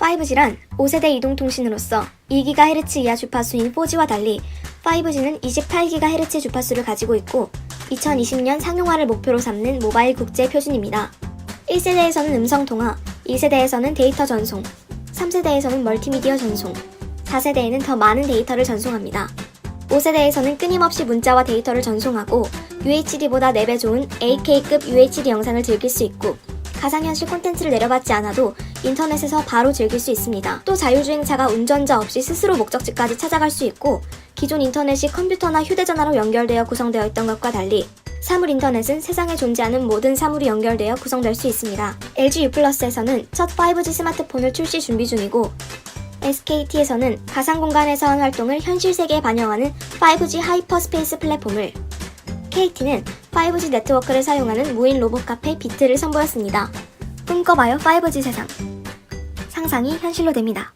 5G란 5세대 이동통신으로서 2GHz 이하 주파수인 4G와 달리 5G는 28GHz 주파수를 가지고 있고 2020년 상용화를 목표로 삼는 모바일 국제 표준입니다. 1세대에서는 음성 통화, 2세대에서는 데이터 전송, 3세대에서는 멀티미디어 전송, 4세대에는 더 많은 데이터를 전송합니다. 5세대에서는 끊임없이 문자와 데이터를 전송하고 UHD보다 4배 좋은 8K급 UHD 영상을 즐길 수 있고 가상현실 콘텐츠를 내려받지 않아도 인터넷에서 바로 즐길 수 있습니다. 또 자율주행차가 운전자 없이 스스로 목적지까지 찾아갈 수 있고 기존 인터넷이 컴퓨터나 휴대전화로 연결되어 구성되어 있던 것과 달리 사물 인터넷은 세상에 존재하는 모든 사물이 연결되어 구성될 수 있습니다. LG U+에서는 첫 5G 스마트폰을 출시 준비 중이고 SKT에서는 가상 공간에서 한 활동을 현실 세계에 반영하는 5G 하이퍼스페이스 플랫폼을 KT는 5G 네트워크를 사용하는 무인 로봇 카페 비트를 선보였습니다. 꿈꿔봐요 5G 세상. 상상이 현실로 됩니다.